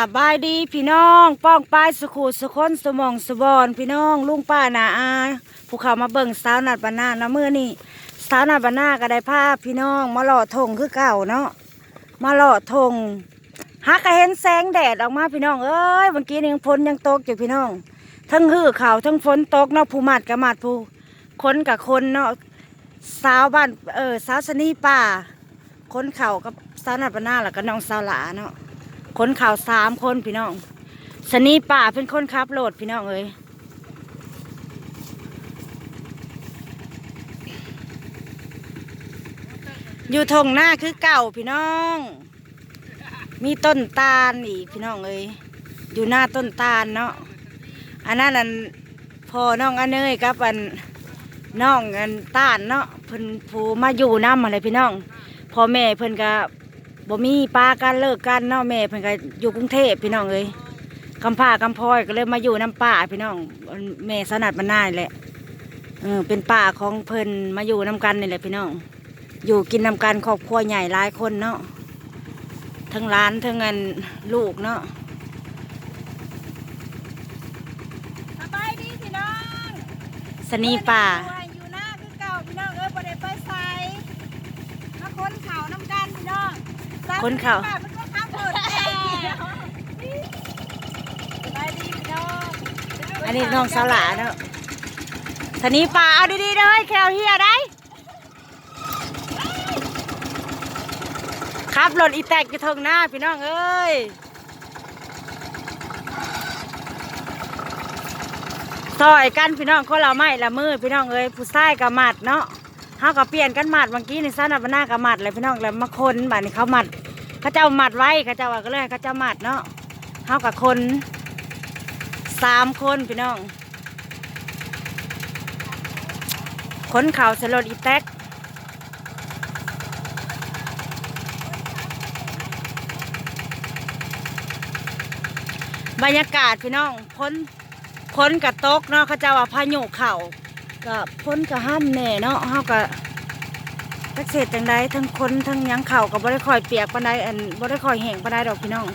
สบายดีพี่น้องป้องป้ายสุขุสุคนสมองสบอนพี่น้องลุงป้านาอาผู้เขามาเบิ่งสาวนัดบานาเนาะมื้อนี้สาวนัดบานาก็ได้ภาพพี่น้องมาหล่อทงคือเก่าเนาะมาหล่อทงฮักก็เห็นแสงแดดออกมาพี่น้องเอ้ยเมื่อกี้นี่ยังฝนยังตกอยู่พี่น้อง ทั้งหื้อเขาทั้งฝนตกเนาะผู้มัดกับมัดผู้คนกับคนเนาะสาวบ้านเออสาวสนีป่าคนเข่ากับสาวนัดบานนาแล้วก็น้องสาวหลาเนาะ คนข่าวสามคนพี่น้องสนีป่าเป็นคนขับโหลดพี่น้องเอ้ยอยู่ทงหน้าคือเก่าพี่น้อง มีต้นตาลอีกพี่น้องเอ้ยอยู่หน้าต้นตาลเนาะอันนั้นอันพอน้องอันเนยกับอันน้องอันตาลเนาะเพิ่นผูมาอยู่น้ำอะไรพี่น้องพ่อแม่เพิ่นก็ บ่มีปลากันเลิกกันเนาะแม่เพิ่นก็อยู่กรุงเทพพี่น้องเอ้ยกำพร้ากำพร้อยก็เลยมาอยู่น้ำป่าพี่น้องแม่สนัดบรรนายแหละเออเป็นป่าของเพิ่นมาอยู่น้ำกันนี่แหละพี่น้อง อยู่กินน้ำกันครอบครัวใหญ่หลายคนเนาะทั้งร้านทั้งเงินลูกเนาะสบายดีพี่น้องสนีป่า อยู่หน้าคือเก่าพี่น้องเอ้ยบ่ได้ไปใส่มาค้นเขาน้ำกันพี่น้อง คนข่าวป้ามันก็ขับรถแน่สบายดีพี่น้องอันนี้น้องสาวหลาเนาะสนีป่าเอาดีๆเลยแควเฮียได้ขับรถอีแตกอยู่ทางหน้าพี่น้องเอ้ยซอยกันพี่น้องคนเราไม่ละมือพี่น้องเอ้ยผู้ชายกับหมัดเนาะเฮาก็เปลี่ยนกันหมัดเมื่อกี้นี่ซ่านับหน้ากับหมัดเลยพี่น้องแล้วมาคนบัดนี้เขาหมัด เขาเจ้าหมัดไว้เขาเจ้าก็เลยให้เขาเจ้าหมัดเนาะเฮากับคนสามคนพี่น้องคนเข่าสลดอีแท็กบรรยากาศพี่น้องพ้นพ้นกับโต๊กเนาะเขาเจะว่าพายุเข่ากับพ้นกับห้ามแน่เนาะเฮากับ ทักเศษจังใดทั้งคนทั้งยังเข่ากับบ่ได้คอยเปียกปานใดอันบ่ได้คอยแห้งปานใดดอกพี่น้อง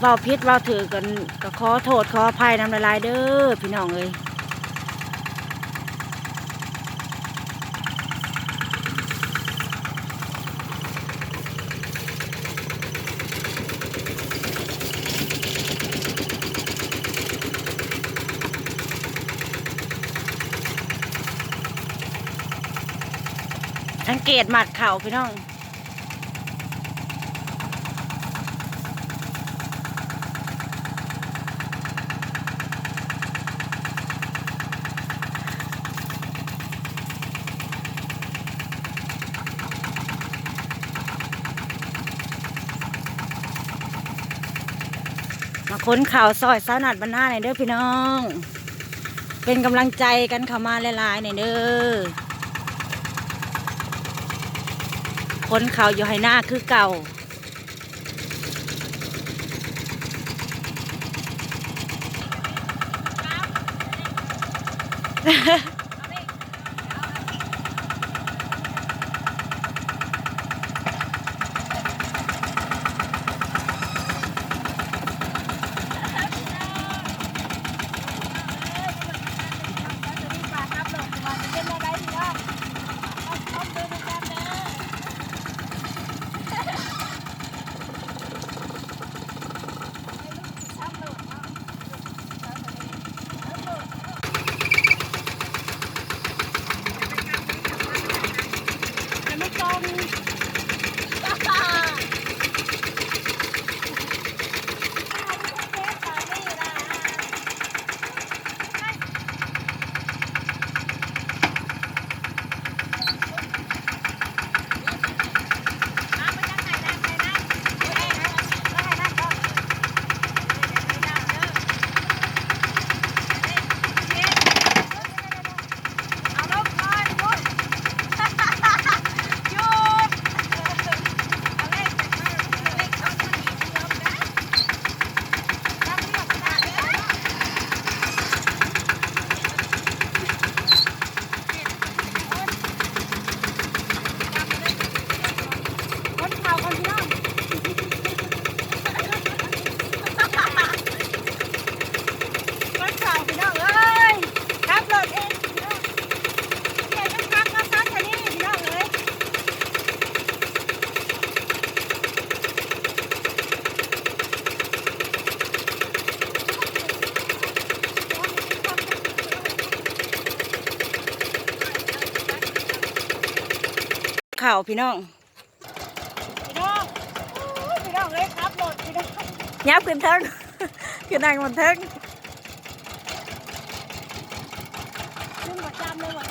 เบาพิษเบาถือกันก็ขอโทษขออภัยนำละลายเด้อพี่น้องเอ้ย สังเกตหมัดเข่าพี่น้องมาค้นข่าวซอยสาวนัดบรรณาหน่อยเด้อพี่น้อง เป็นกำลังใจกันเข้ามาหลายๆหน่อยเด้อ คนเขาอยู่ให้หน้าคือเก่าป้าขับรถมาจะเป็นอะไรพี่น้องเอาเอาเดินกันเด้อ บา พี่น้อง พี่น้องอู้พี่น้องเลยครับรถพี่น้องยับขึ้นเทิงขึ้นนั่งบนเทิงขึ้นประจำเลยวัน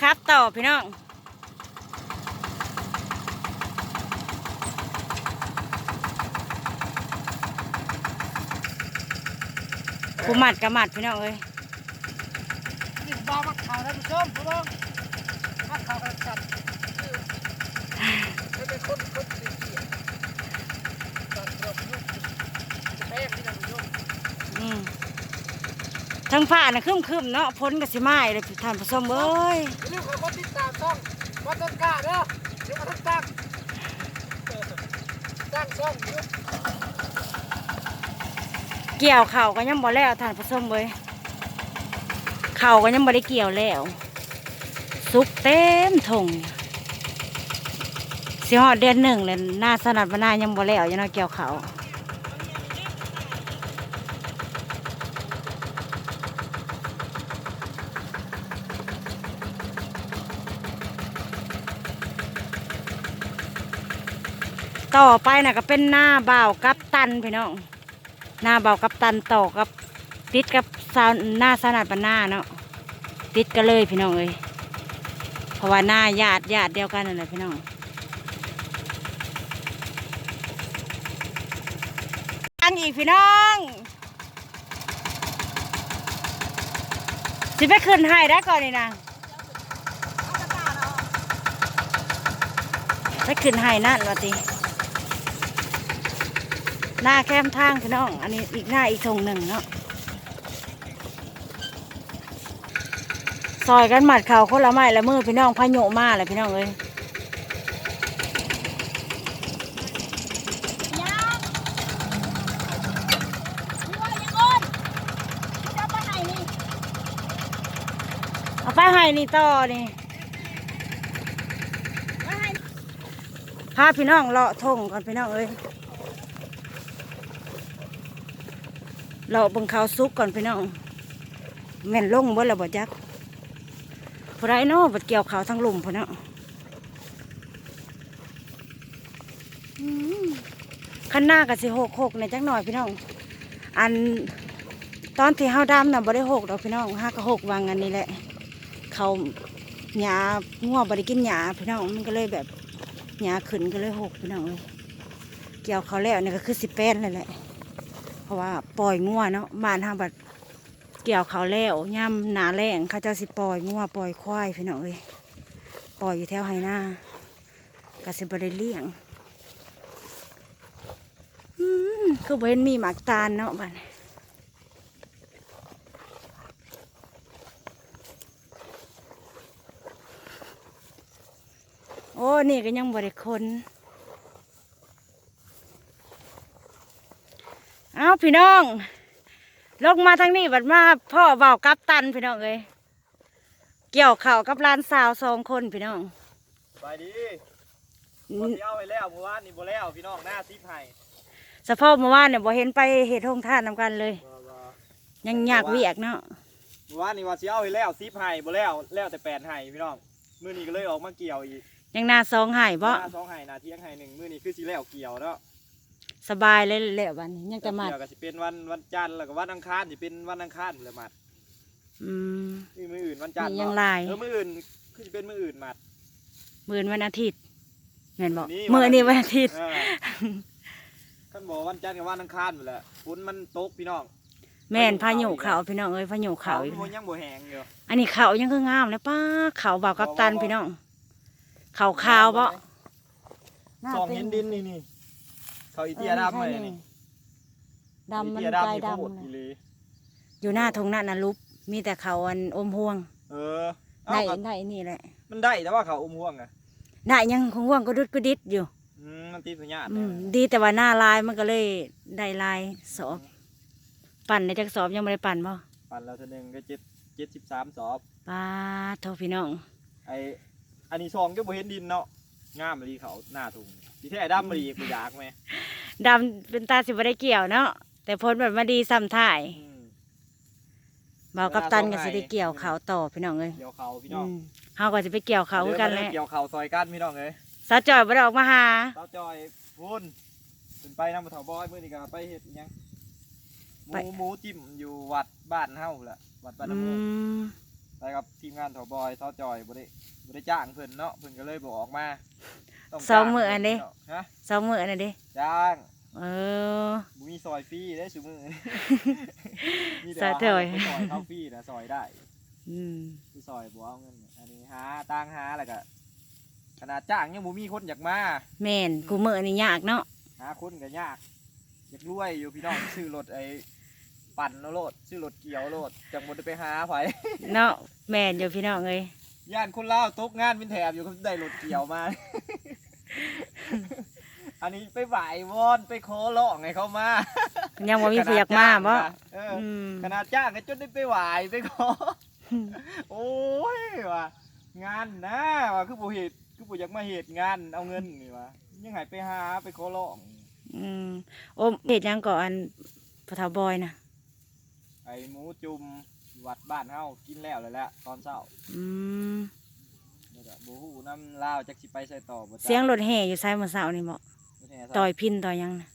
ครับต่อพี่น้องกูหมัดกับหมัดพี่น้องเอ้ยกินบ้ามักขาวนะผู้ชมพี่น้องมักขาวกันสัตว์ไม่เป็นคนคนสีเขียวตัดรถลูกแม่พี่น้องผู้ชม อืม ทั้งผ่าน่ะคึมคึมๆเนาะพ้นกับสิไม้เลยท่านผู้ชมเอ้ยอย่าลืมขอกดติดตามช่องวัดต้นกล้าเด้อเดี๋ยวมาต้องตั้งตั้งช่องอยูเกี่ยวเข่าก็ยังบ่แล้วท่านผู้ชมเว้ยเข่าก็ยังบ่ได้เกี่ยวแล้วสุกเต็มถงสิฮอดเดือนหนึ่งเลยหน้าสนัดบหน้ายังบ่แล้วยังเนาะเกี่ยวเข่า ต่อไปนะก็เป็นหน้าเบากับตันพี่น้องหน้าเบากับตันต่อกับติดกับซาวหน้าสนัดบานหน้าเนาะติดกันเลยพี่น้องเอ้ยเพราะว่าหน้าญาติญาติเดียวกันนั่นแหละพี่น้องอังอีกพี่น้องสิไปขึ้นให้ได้ก่อนนี่นะไปขึ้นให้นั่นวะติ หน้าแคมทางพี่น้อง อันนี้อีกหน้าอีกทงหนึ่งเนาะซอยกันหมัดเข่าคนละไม้ละมือพี่น้องพายุมาเลยพี่น้องเอ้ยพาพี่จะเอาไปให้นี่ต่อนี่พาพี่น้องเลาะทงก่อนพี่น้องเอ้ย เลาบังเขาวซุกก่อนพี่น้องแม่นลงบ่ละบ่จักผู้ไรเนาะบัดเกี่ยวเขาวทั้งลุ่มพี่น้องอืมคันหน้ากับสิหกหกในจักหน่อยพี่น้อง อันตอนที่เฮาดำน่ะบ่ได้หกดอกพี่น้องห้าก็หกวางอันนี้แหละ เขาหญ้าง่วงบ่ได้กินหญ้าพี่น้องมันก็เลยแบบหญ้าขึ้นก็เลยหกพี่น้องเลยเกี่ยวเขาแล้วนี่ก็คือสิแป้นเลยแหละ เพราะว่าปล่อยงัวเนาะบ้านทางบัดเกี่ยวเขาแล้วย่ำหนาแรงเขาจ้าสิปล่อยงัวปล่อยควายพี่น้องเอ้ยปล่อยอยู่แถวไหหน้าก็สิบได้เลี้ยงอืมคือเห็นมีหมากตาลเนาะบ้านโอ้ นี่ก็ยังบริคน เอาพี่น้อง ลงมาทางนี้บัดมาพ่อเบากับตันพี่น้องเอ้ยเกี่ยวเข่าวกับหลานสาวสองคนพี่น้องไปดีบ่สิเอาไปแล้วเมื่อวานนี่บ่แล้วพี่น้องหน้าซิปให้สภาพเมื่อวานเนี่ยบ่เห็นไปเหตุทงท่านนำกันเลย ยังอยากเวียกเนาะเมื่อวานนี่ว่าสิเอาไปแล้วซิปให้บ่แล้วแล้วแต่แปดให้พี่น้องมื้อนี้ก็เลยออกมาเกี่ยวอีกยังนาซองใหายบ่หน้าสองให้หน้าเที่ยงให้หนึ่งมื้อนี้คือสิแล้วเกี่ยวเนาะ สบายเลยแหละวันนี้ยังจะมาเกี่ยวก็สิเป็นวันวันจันทร์แล้วก็วันอังคารสิเป็นวันอังคารเลยมัดอืม นี่มื้ออื่นวันจันทร์นี่ยังเนาะลาย เออมื้ออื่นคือสิเป็นมื้ออื่นมัด มือนวันอาทิตย์แม่นบอกนี่มือวันนี้วันอาทิตย์ เออคันบอกวันจันทร์กับวันอังคารหมดแหละฝนมันตกพี่น้องแม่นพายุเขาพี่น้องเอ้ยพายุเขาอีกมันยังบ่แห้งอยู่ อันนี้เขายังคืองามเลยป้าเขาเบากับตันพี่น้องเขาขาวบ่สองเห็นดินนี่นี่ เขาอีเตียดำเลยนี่ดำมันอีเตียกลายนี่โคตรดำอีเลยหลีอยู่หน้าทงหน้านาลุบมีแต่เขาอันอมห่วงเออเอาได้ก็ได้นี่แหละมันได้แต่ว่าเขาอุ้มห่วงอะได้ยังคงห่วงก็ดุดก็ดิดอยู่อืมมันตีสัญญาณอืมดีแต่ว่าหน้าลายมันก็เลยได้ลายสอบ ปั่นในจักสอบยังไม่ได้ปั่นบ่ปั่นแล้วเท่านึงก็เจ็ดเจ็ดสิบสามสอบ ป้าดโทพี่น้อง ไออันนี้ซองก็บ่เห็นดินเนาะงามเลยเขาหน้าถุง ที่แท้ดำมาดีกูอยากไหมดำเป็นตาสิบ่ได้เกี่ยวเนาะแต่พ้นแบบมาดีซ้ำถ่ายอืมเบากับตันก็สิได้เกี่ยวเขาต่อพี่น้องเอ้ยเกี่ยวเขาพี่น้องอืมเฮาก็จะไปเกี่ยวเขาคือกันแหละเกี่ยวเขาซอยกันพี่น้องเลยสาวจอยบ่ได้ออกมาหา เต้าจอยพุ่นขึ้นไปน้ำมาเถาบอยเมื่อนี้ก็ไปเห็ดหยังหไป มูหมูจิ้มอยู่วัดบ้านเฮาแหละวัดบ้านอืน้ำมูกมไปกับทีมงานเถาบอยเต้าจอยบ่ได้บ่ได้จ้างเพิ่นเนาะเพิ่นก็เลยบอกออกมา ต้สองมื้ออันนี้ฮะสองมื้ออันนั้นเด้จ้างเออ บ่มีซอยฟรีได้ซุมื้อมีแต่ซอยเถอะาให้ไปซอยเข้าฟรีนะซอยได้อืมคือซอยบ่เอาเงิน อันนี้หาตังหาแล้วก็ขนาดจ้างยังบ่มีคนอยากมา แม่นกูมื้อนี่ยากเนาะหาคนก็ยาก อยากรวยอยู่พี่น้อง ซื้อรถไอ้ปั่นเอาโลดซื้อรถเกี่ยวโลดจังบ่ได้ไปหาไผ เนาะแม่นอยู่พี่น้องเอ้ยย่านคนลาวตกงานเป็นแถบอยู่ก็ได้รถเกี่ยวมา อันนี้ไปไหววอนไปขอร้องให้เขามายังบ่มีผู้อยากมาบ่เอออืมขนาดจ้างก็จนได้ไปไหวไปขอโอ้ยว่ะงานนะว่ะคือบ่เฮ็ดคือบ่อยากมาเฮ็ดงานเอาเงินนี่ว่ะยังให้ไปหาไปขอร้องอืมโอ้เฮ็ดหยังก่อนพระเฒ่าบอยน่ะไอ้หมูจุ่มวัดบ้านเฮากินแล้วเลยแหละตอนเช้า อืมนี่ ก็บ่ฮู้น้ำลาวจักสิไปใส่ต่อบ่จ๊ะเสียงรถแห่อยู่ไสเมื่อเช้านี่บ่บ่แน่ซะต่อยพินต่อยหยังน่ะ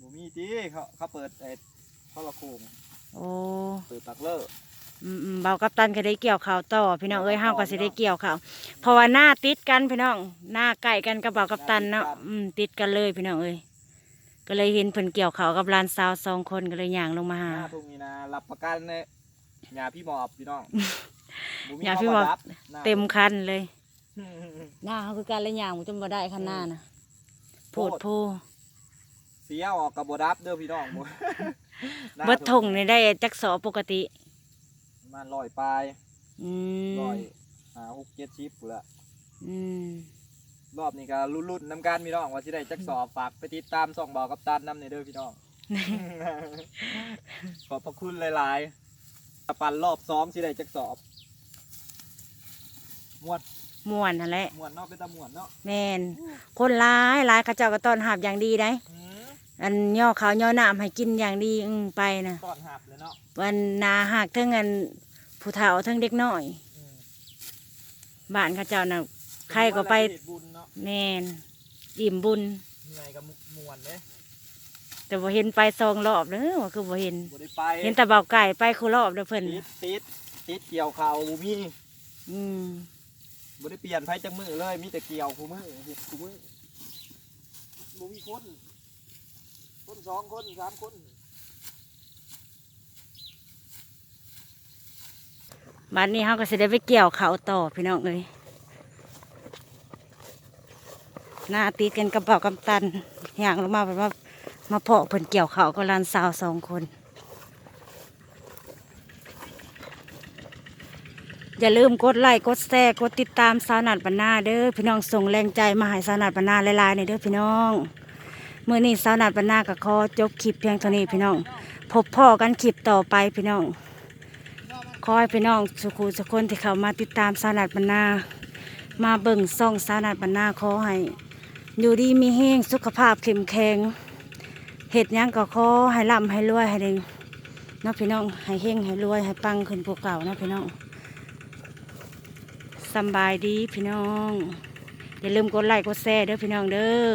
บ่มีติเขาเขาเปิดไอ้โทรโขงโอ้เปิดปักเลอร์อืมอืมเบากับตันก็ได้เกี่ยวข้าวต่อ พี่น้องเอ้ยเฮาก็สิได้เกี่ยวข้าวเพราะว่าหน้าติดกันพี่น้องหน้าใกล้กันกับเบากับตันเนาะอืมติดกันเลยพี่น้องเอ้ยก็เลยเห็นเพิ่นเกี่ยวข้าวกับหลานสาวสองคนก็เลยย่างลงมาหา หน้าทุ่งนี่นะรับประกันเลยหญ้าพี่หมอบพี่น้อง บ่หญ้าพี่หมอบข้วประดัหน้าเต็มคันเลย หน้าเขาคือการเลยย่างจนบ่ได้คันหน้านะโพดโพเสียออกกับบ่ดับเด้อพี่น้องบ่หน้าเบิดทงนี่ได้จักสอปกติประมาณ100ปลายอืมร้อยห้าหกเจ็ดสิบพู้นละอืมรอบนี้ก็รุ่นๆน้ำการพี่น้องว่าสิได้จักสอบฝากไปติดตามส่องบอกกับตันน้ำในเด้อพี่น้อง ขอบพระคุณหลายๆปันรอบสองสิได้จักสอบ มวนม่วนนั่นแหละมวนเนาะเป็นตาม่วนเนาะแม่นคนร้ายหลายเขาเจ้าก็ต้อนรับอย่างดีได้อืมอันย่อเขาวย่อน้ำให้กินอย่างดีอืมไปนะต้อนหับเลยเนาะวันนาหักทั้งอันผู้เฒ่าทั้งเด็กน้อย อืมบ้านเขาเจ้าน่ะ ใครก็ไปเฮ็ดบุญเนาะแม่นอิ่มบุญ เหนื่อยกับมวนเด้แต่บ่เห็นไปซองรอบเด้อว่าคือบ่เห็น บ่ได้ไปเห็นแต่เบาไก่ไปคู่รอบเด้อเพิ่นติดติดติดเกี่ยวข่าวบ่มีอืม บ่ได้เปลี่ยนไผจักมือเลย มีแต่เกี่ยวคู่มือเฮ็ดคู่มือบ่มีคน คนสองคนสามคนบัดนี้เฮาก็สิได้ไปเกี่ยวเขาต่อพี่น้องเอ้ยหน้าติดกันกับเป๋ากับตันอย่างลงมาแบบว่ามาเพาะเพิ่นเกี่ยวเขากับหลานสาวสองคน อย่าลืมกดไลค์กดแชร์กดติดตามสาวนัดปนาเด้อพี่น้องส่งแรงใจมาให้สาวนัดปนาหลายๆในเด้อพี่น้องเมื่อนี้สาวนัดปนาก็ขอจบคลิปเพียงเท่านี้พี่น้อง พบพ่อกันคลิปต่อไปพี่น้องขอให้พี่น้องสุขุสุคนที่เขามาติดตามสาวนัดปนามาเบิ่งซ่องสาวนัดปนาขอให้อยู่ดีมีแห้งสุขภาพเข้มแข็งเห็ดยังก็ขอให้ร่ำให้รวยให้เด้งนะพี่น้องให้เฮงให้รวยให้ปังขึ้นภูเก่านะพี่น้อง สบายดีพี่น้อง อย่าลืมกดไลค์กดแชร์เด้อพี่น้องเด้อ